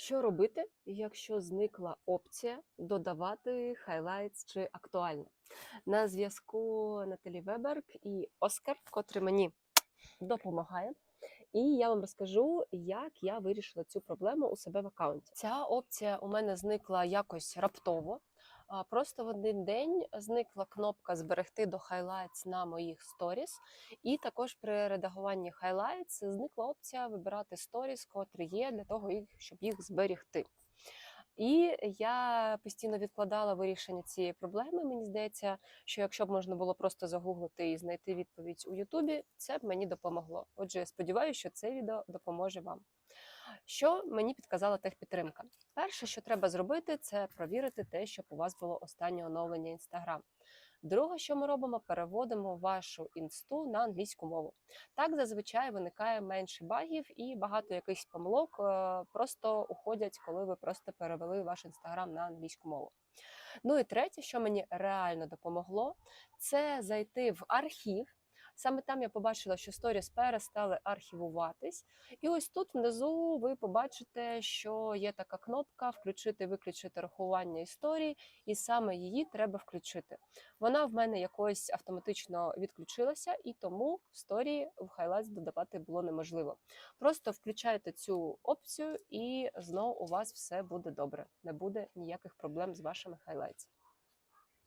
Що робити, якщо зникла опція додавати хайлайтс чи актуальне? На зв'язку Наталі Веберг і Оскар, котрий мені допомагає. І я вам розкажу, як я вирішила цю проблему у себе в аккаунті. Ця опція у мене зникла якось раптово. Просто в один день зникла кнопка зберегти до highlights на моїх сторіс, і також при редагуванні highlights зникла опція вибирати сторіс, котрі є для того, щоб їх зберігти. І я постійно відкладала вирішення цієї проблеми. Мені здається, що якщо б можна було просто загуглити і знайти відповідь у Ютубі, це б мені допомогло. Отже, я сподіваюся, що це відео допоможе вам. Що мені підказала техпідтримка? Перше, що треба зробити, це провірити те, щоб у вас було останнє оновлення Instagram. Друге, що ми робимо, переводимо вашу інсту на англійську мову. Так зазвичай виникає менше багів і багато якихось помилок е, просто уходять, коли ви просто перевели ваш інстаграм на англійську мову. Ну і третє, що мені реально допомогло, це зайти в архів. Саме там я побачила, що сторіс перестали архівуватись. І ось тут внизу ви побачите, що є така кнопка включити, виключити рахування історії, і саме її треба включити. Вона в мене якось автоматично відключилася, і тому в сторії в highlights додавати було неможливо. Просто включайте цю опцію, і знову у вас все буде добре. Не буде ніяких проблем з вашими highlights.